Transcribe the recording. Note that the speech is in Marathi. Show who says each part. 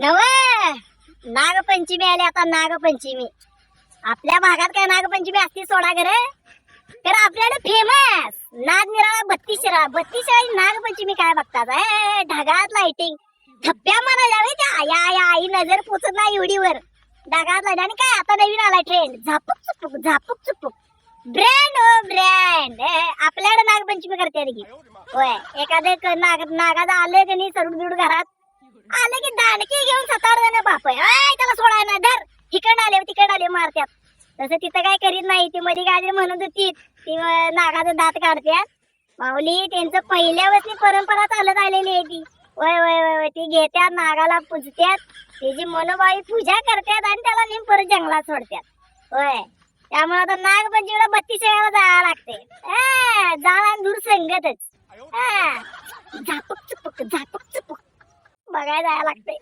Speaker 1: नव नागपंचमी आली आता नागपंचमी. आपल्या भागात काय नागपंचमी असती सोडा घर तर आपल्याला फेमस नाग निराळा बत्तीस शिरा बत्तीस नागपंचमी काय बघतात? ढगात लाइटिंग थप्प्या म्हणाल्या जावे त्या. या या आई नजर पोचत नाही एवढीवर. ढगात लाइट आणि काय आता नवीन आला ट्रेंड झापूक चुपूक झापूक चुपूक. ब्रँड हो ब्रँड आपल्याकडे नागपंचमी करते की होय. एखादं नाग नागाचं आलं की नाही सरुड बिरुड घरात. आलं की दानकी घेऊन बाप आहे आय, त्याला सोडाय ना धर. तिकड आले तिकडे आले मारत्यात. तसं तिथं काय करीत नाही. ती मध्ये गाजरी म्हणत होती. ती नागाचं दात काढत्यात. माऊली त्यांचं पहिल्या वर्षी परंपरा चालत आलेली आहे ती. वय वय वय वय. ती घेत्यात नागाला पूजत्यात. त्याची मनोबाई पूजा करतात आणि त्याला नेम परत जंगलात सोडत्यात. होय. त्यामुळे आता नागपंचमीला बत्तीस वेळाला जायला लागते जाळा जाळ दूर संगतच झापक चुपक झापक चुपक. बघायला जायला लागते